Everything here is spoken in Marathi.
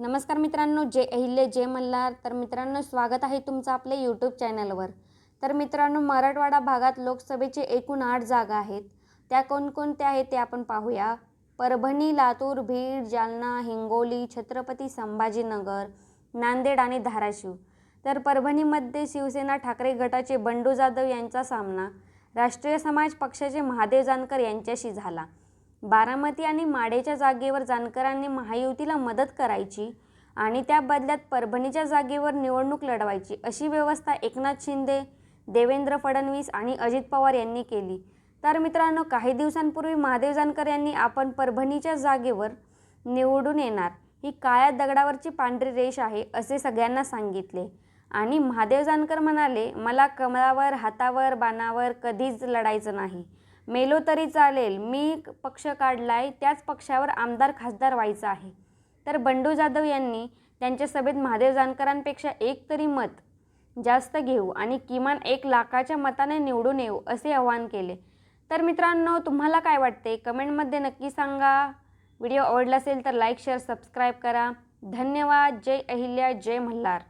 नमस्कार मित्रांनो जे अहिल्य जे मल्हार. तर मित्रांनो स्वागत आहे तुमचं आपल्या यूट्यूब चॅनलवर तर मित्रांनो मराठवाडा भागात लोकसभेचे एकूण आठ जागा आहेत. त्या कोणकोणत्या आहेत ते आपण पाहूया. परभणी लातूर बीड जालना हिंगोली छत्रपती संभाजीनगर नांदेड आणि धाराशिव. तर परभणीमध्ये शिवसेना ठाकरे गटाचे बंडू जाधव यांचा सामना राष्ट्रीय समाज पक्षाचे महादेव जानकर यांच्याशी झाला. बारामती आणि माडेच्या जागेवर जानकरांनी महायुतीला मदत करायची आणि त्या बदल्यात परभणीच्या जागेवर निवडणूक लढवायची अशी व्यवस्था एकनाथ शिंदे देवेंद्र फडणवीस आणि अजित पवार यांनी केली. तर मित्रांनो काही दिवसांपूर्वी महादेव जानकर यांनी आपण परभणीच्या जागेवर निवडून येणार ही काळ्या दगडावरची पांढरी रेष आहे असे सगळ्यांना सांगितले. आणि महादेव जानकर म्हणाले मला कमळावर हातावर बाणावर कधीच लढायचं नाही. मेलो तरी चालेल मी पक्ष काढलाय त्याच पक्षावर आमदार खासदार व्हायचं आहे. तर बंडू जाधव यांनी त्यांच्या सभेत महादेव जानकरांपेक्षा एक तरी मत जास्त घेऊ आणि किमान एक लाखाच्या मताने निवडून येऊ असे आवाहन केले. तर मित्रांनो तुम्हाला काय वाटते? कमेंटमध्ये नक्की सांगा. व्हिडिओ आवडला असेल तर लाईक शेअर सबस्क्राईब करा. धन्यवाद. जय अहिल्या जय मल्हार.